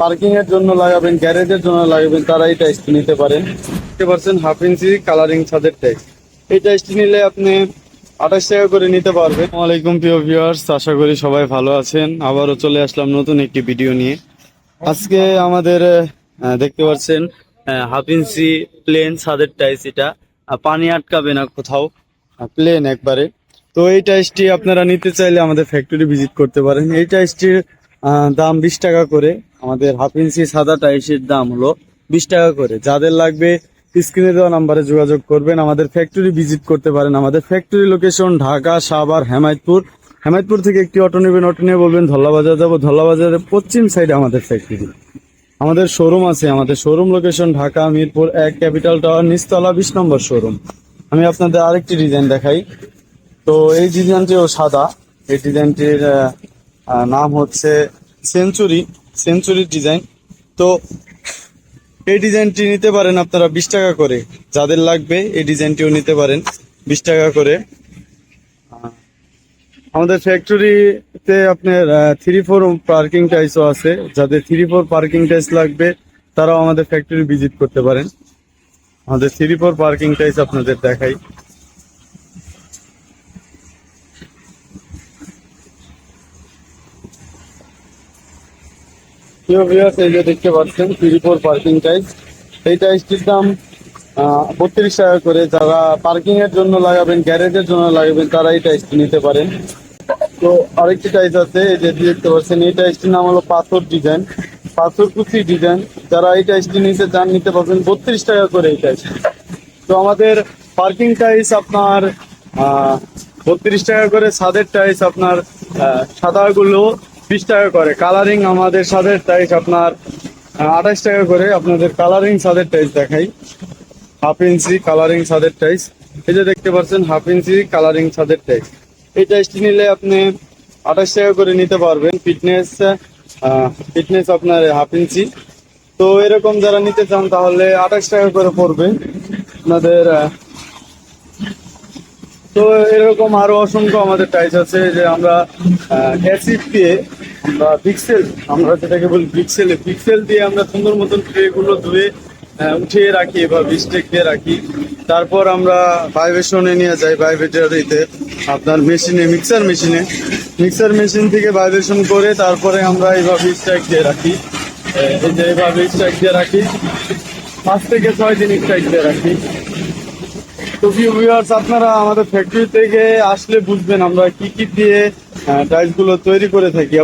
Parking এর জন্য লাগাবেন, গ্যারেজের জন্য লাগাবেন তারা এই টাইসটি নিতে পারেন। দেখতে পারছেন হাফ ইঞ্চি কালারিং ছাদের টাইস এই টাইসটি নিলে আপনি আঠাশ টাকা করে নিতে পারবেন। ওয়ালাইকুম প্রিয় ভিউয়ার্স আশা করি সবাই ভালো আছেন। আবারও চলে আসলাম নতুন একটি ভিডিও নিয়ে। আজকে আমাদের দেখতে পাচ্ছেন হাফ ইঞ্চি প্লেন ছাদের টাইস এটা। পানি আটকাবে না কোথাও প্লেন একবারে। তো এই টাইসটি আপনারা নিতে চাইলে আমাদের ফ্যাক্টরি ভিজিট করতে পারেন। এই টাইসটির দাম বিশ টাকা করে। আমাদের হাফ ইঞ্চি সাদা টাইসের দাম হলো বিশ টাকা করে। যাদের লাগবে স্ক্রিনে দেওয়া নাম্বারে যোগাযোগ করবেন। আমাদের ফ্যাক্টরি ভিজিট করতে পারেন। আমাদের ফ্যাক্টরি লোকেশন ঢাকা, সাভার, হেমায়তপুর। হেমায়তপুর থেকে একটি অটো নেবেন, অটো নিয়ে বলবেন, ধল্লাবাজার যাব। ধল্লাবাজারের পশ্চিম সাইডে আমাদের ফ্যাক্টরি আমাদের শোরুম আছে। আমাদের শোরুম লোকেশন ঢাকা, মিরপুর এক ক্যাপিটাল টাওয়ার নিচতলা বিশ নম্বর শোরুম আমি আপনাদের আরেকটি ডিজাইন দেখাই। তো এই ডিজাইনটিও সাদা। এই ডিজাইনটির নাম হচ্ছে সেঞ্চুরি, সেঞ্চুরির ডিজাইন তো এই ডিজাইনটি নিতে পারেন আপনারা বিশ টাকা করে। যাদের লাগবে এই ডিজাইনটিও নিতে পারেন বিশ টাকা করে। আমাদের ফ্যাক্টরিতে আপনার থ্রি ফোর পার্কিং টাইসও আছে। যাদের থ্রি ফোর পার্কিং টাইস লাগবে, তারাও আমাদের ফ্যাক্টরি ভিজিট করতে পারেন। আমাদের থ্রি ফোর পার্কিং টাইস আপনাদের দেখাই। এই যে দেখতে পাচ্ছেন থ্রি ফোর পার্কিং টাইস এই টাইসটির দাম বত্রিশ টাকা করে। যারা পার্কিং এর জন্য লাগাবেন গ্যারেজের জন্য লাগাবেন, তারা এই টাইসটি নিতে পারেন। তো আরেকটি টাইস আছে, এই যে দেখতে পাচ্ছেন এই টাইসটির নাম হলো পাথর ডিজাইন পাথর কুচি ডিজাইন যারা এই টাইসটি নিতে চান, নিতে পারবেন বত্রিশ টাকা করে এই টাইস তো আমাদের পার্কিং টাইস আপনার বত্রিশ টাকা করে, ছাদের টাইস আপনার সাদাগুলো বিশ টাকা করে। কালারিং আমাদের ছাদের টাইস আপনার আঠাশ টাকা করে আপনাদের কালারিং ছাদের টাইস দেখাই। হাফ ইঞ্চি কালারিং ছাদের টাইস এই যে দেখতে পাচ্ছেন হাফ ইঞ্চি কালারিং ছাদের টাইস এই টাইসটি নিলে আপনি আঠাশ টাকা করে নিতে পারবেন। ফিটনেস ফিটনেস আপনার হাফ ইঞ্চি তো এরকম যারা নিতে চান তাহলে আঠাশ টাকা করে পড়বে আপনাদের তো এরকম আরও অসংখ্য আমাদের টাইস আছে যে আমরা অ্যাসিড দিয়ে পিক্সেল আমরা যেটাকে বলি পিক্সেল পিক্সেল দিয়ে আমরা সুন্দর মতন ট্রে গুলো ধুয়ে উঠিয়ে রাখি বা বিস্টেক দিয়ে রাখি। তারপর আমরা ভাইব্রেশনে নিয়ে যাই ভাইব্রেটারিতে আপনার মেশিনে মিক্সার মেশিনে মিক্সার মেশিন থেকে ভাইব্রেশন করে তারপরে আমরা এইভাবে স্ট্রাইক দিয়ে রাখি। এই যে এইভাবে স্ট্রাইক দিয়ে রাখি। পাঁচ থেকে ছয় দিন স্ট্রাইক দিয়ে রাখি। তো ভিউয়ার্স আপনারা আমাদের ফ্যাক্টরি থেকে আসলে বুঝবেন আমরা কি কি দিয়ে টাইলসগুলো তৈরি করে থাকি।